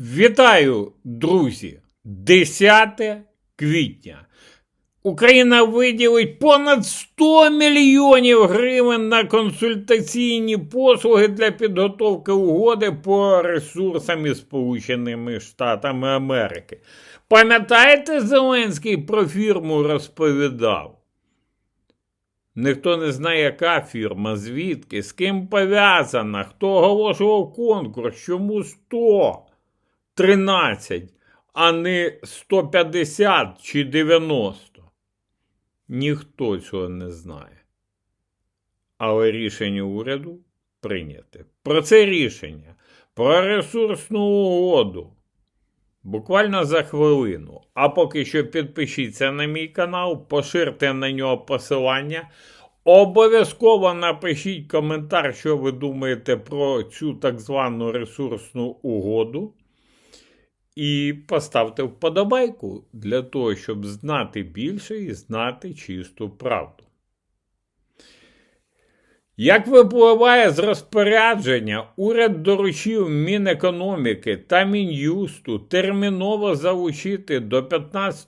Вітаю, друзі! 10 квітня. Україна виділить понад 100 мільйонів гривень на консультаційні послуги для підготовки угоди по ресурсам із Сполученими Штатами Америки. Пам'ятаєте, Зеленський про фірму розповідав? Ніхто не знає, яка фірма, звідки, з ким пов'язана, хто оголошував конкурс, чому 100, 13, а не 150 чи 90. Ніхто цього не знає. Але рішення уряду прийняте. Про це рішення, про ресурсну угоду. Буквально за хвилину. А поки що підпишіться на мій канал, поширте на нього посилання. Обов'язково напишіть коментар, що ви думаєте про цю так звану ресурсну угоду. І поставте вподобайку для того, щоб знати більше і знати чисту правду. Як випливає з розпорядження, уряд доручив Мінекономіки та Мін'юсту терміново залучити до 15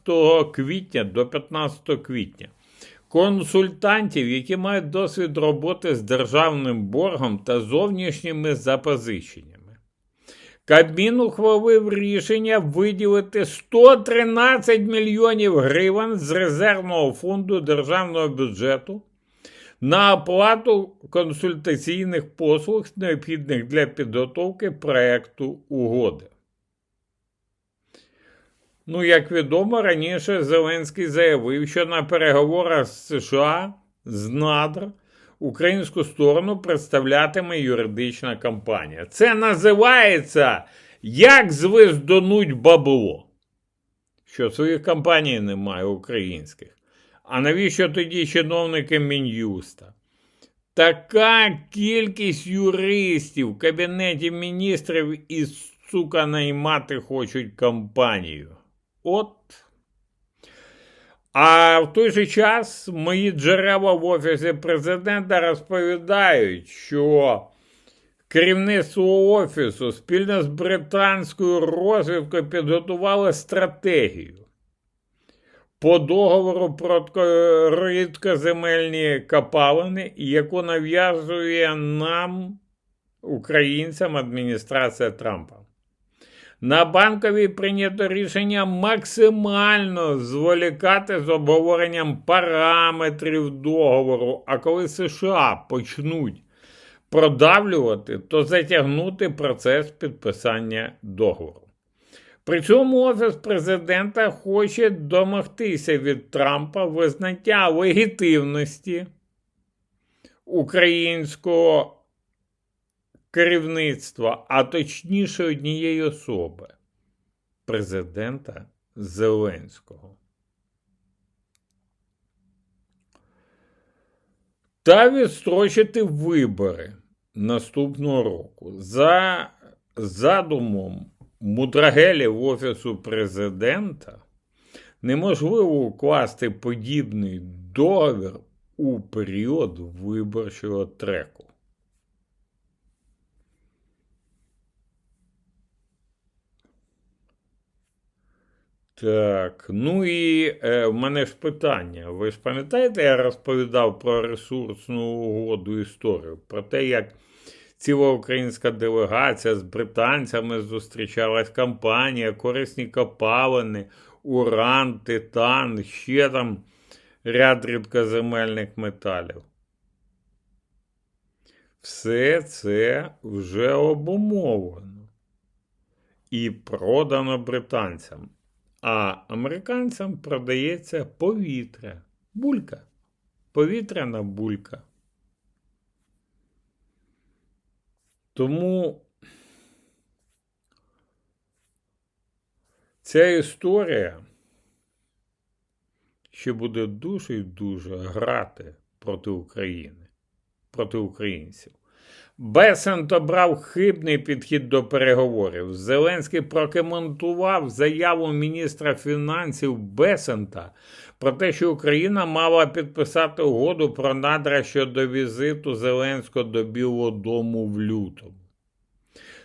квітня до 15 квітня консультантів, які мають досвід роботи з державним боргом та зовнішніми запозиченнями. Кабмін ухвалив рішення виділити 113 мільйонів гривень з резервного фонду державного бюджету на оплату консультаційних послуг, необхідних для підготовки проекту угоди. Ну, як відомо, раніше Зеленський заявив, що на переговорах з США з надр українську сторону представлятиме юридична компанія. Це називається як звездонуть бабло. Що своїх компаній немає українських. А навіщо тоді чиновники Мін'юста? Така кількість юристів в Кабінеті міністрів і, сука, наймати хочуть компанію. От. А в той же час мої джерела в Офісі президента розповідають, що керівництво Офісу спільно з британською розвідкою підготувало стратегію по договору про рідкоземельні копалини, яку нав'язує нам, українцям, адміністрація Трампа. На банковій прийнято рішення максимально зволікати з обговоренням параметрів договору, а коли США почнуть продавлювати, то затягнути процес підписання договору. При цьому Офіс президента хоче домогтися від Трампа визнання легітимності українського керівництва, а точніше однієї особи президента Зеленського. Та відстрочити вибори наступного року. За задумом мудрагелів Офісу президента неможливо укласти подібний договір у період виборчого треку. Так, ну і е, в мене ж питання. Ви ж пам'ятаєте, я розповідав про ресурсну угоду історію, про те, як ціла українська делегація з британцями зустрічалась компанія, корисні копалини, уран, титан, ще там ряд рідкоземельних металів. Все це вже обумовлено і продано британцям а американцям продається повітря. Булька. Повітряна булька. Тому ця історія ще буде дуже і дуже грати проти України, проти українців. Бесент обрав хибний підхід до переговорів. Зеленський прокоментував заяву міністра фінансів Бесента про те, що Україна мала підписати угоду про надра щодо візиту Зеленського до Білого Дому в лютому.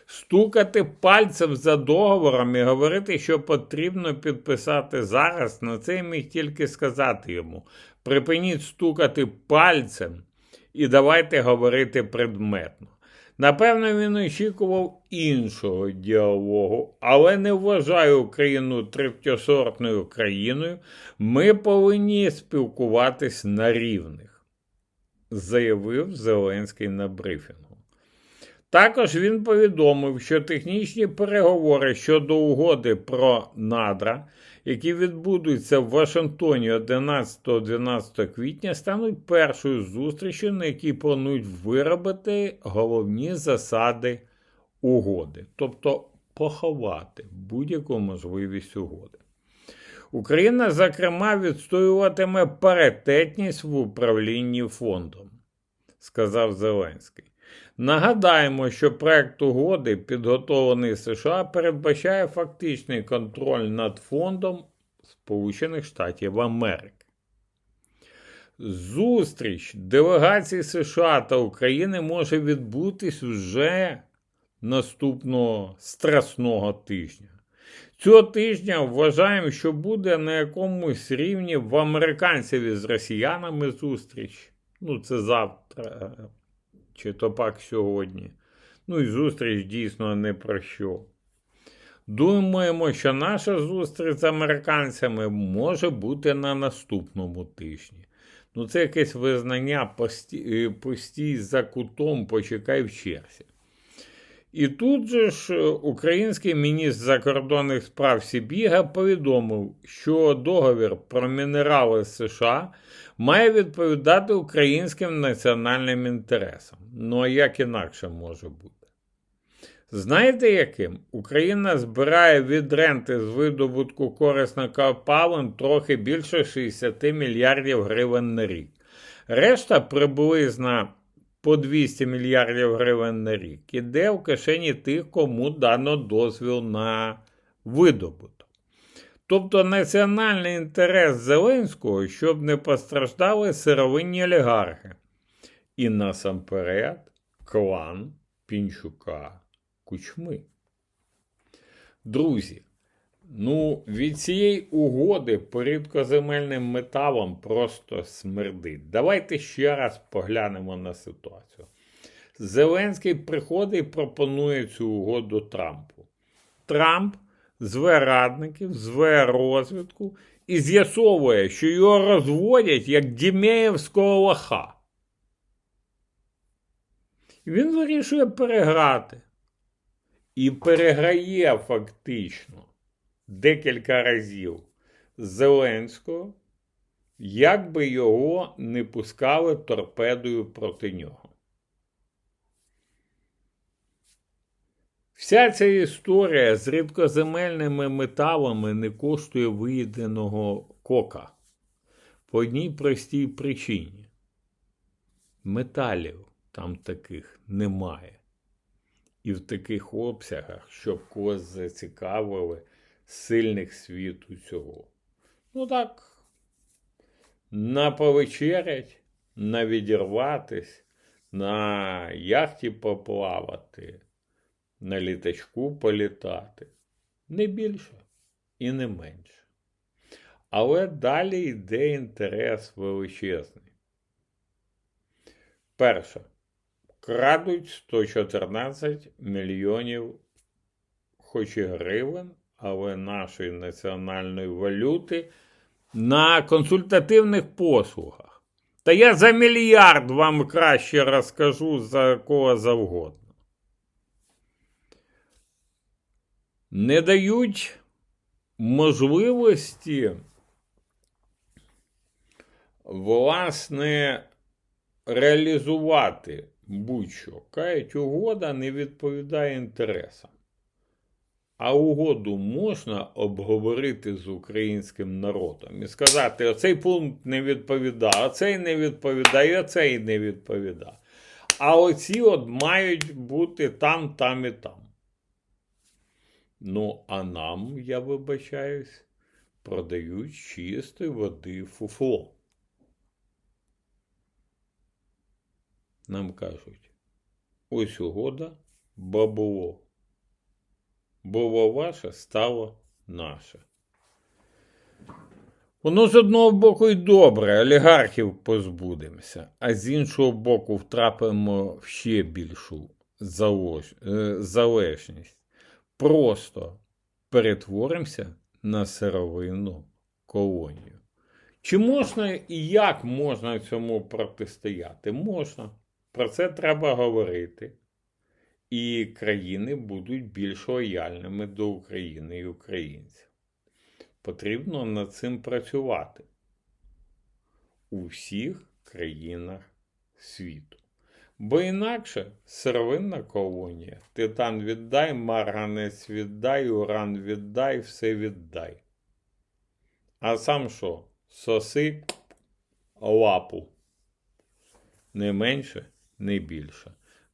Стукати пальцем за договором і говорити, що потрібно підписати зараз, на це міг тільки сказати йому. Припиніть стукати пальцем і давайте говорити предметно. Напевно, він очікував іншого діалогу, але не вважаю Україну третьосортною країною. Ми повинні спілкуватись на рівних, заявив Зеленський на брифінгу. Також він повідомив, що технічні переговори щодо угоди про надра, які відбудуться в Вашингтоні 11-12 квітня, стануть першою зустрічю, на якій планують виробити головні засади угоди, тобто поховати будь-яку можливість угоди. Україна, зокрема, відстоюватиме паритетність в управлінні фондом, сказав Зеленський. Нагадаємо, що проект угоди, підготовлений США, передбачає фактичний контроль над фондом Сполучених Штатів Америки. Зустріч делегацій США та України може відбутись вже наступного страсного тижня. Цього тижня вважаємо, що буде на якомусь рівні в американців із росіянами зустріч. Ну, це завтра чи то пак сьогодні. Ну і зустріч дійсно не про що. Думаємо, що наша зустріч з американцями може бути на наступному тижні. Ну, це якесь визнання постій, постій за кутом, почекай в черзі. І тут же ж український міністр закордонних справ Сібіга повідомив, що договір про мінерали США має відповідати українським національним інтересам. Ну а як інакше може бути? Знаєте яким? Україна збирає від ренти з видобутку корисних копалин трохи більше 60 мільярдів гривень на рік. Решта приблизно по 200 мільярдів гривень на рік іде в кишені тих, кому дано дозвіл на видобуток. Тобто національний інтерес Зеленського, щоб не постраждали сировинні олігархи. І насамперед клан Пінчука Кучми. Друзі, ну від цієї угоди по рідкоземельним металам просто смердить. Давайте ще раз поглянемо на ситуацію. Зеленський приходить і пропонує цю угоду Трампу. Трамп зве радників, зве розвідку і з'ясовує, що його розводять як Дімеєвського лоха. Він вирішує переграти. І переграє фактично декілька разів Зеленського, як би його не пускали торпедою проти нього. Вся ця історія з рідкоземельними металами не коштує виїденого кока. По одній простій причині. Металів там таких немає. І в таких обсягах, щоб когось зацікавили сильних світу цього. Ну так, на повечерять, на відірватись, на яхті поплавати на літачку політати. Не більше і не менше. Але далі йде інтерес величезний. Перше. Крадуть 114 мільйонів, хоч і гривень, але нашої національної валюти на консультативних послугах. Та я за мільярд вам краще розкажу за кого завгодно. не дають можливості, власне, реалізувати будь-що. Кажуть, угода не відповідає інтересам. А угоду можна обговорити з українським народом і сказати, оцей пункт не відповідає, оцей не відповідає, оцей не відповідає. А оці от мають бути там, там і там. Ну, а нам, я вибачаюсь, продають чистої води фуфло. Нам кажуть, ось угода бабло. Було ваше, стало наше. Воно з одного боку й добре, олігархів позбудемося, а з іншого боку втрапимо в ще більшу е, залежність. Просто перетворимося на сировинну колонію. Чи можна і як можна цьому протистояти? Можна. Про це треба говорити. І країни будуть більш лояльними до України і українців. Потрібно над цим працювати у всіх країнах світу. Бо інакше сировинна колонія. Титан віддай, марганець віддай, уран віддай, все віддай. А сам що? Соси лапу. Не менше, не більше.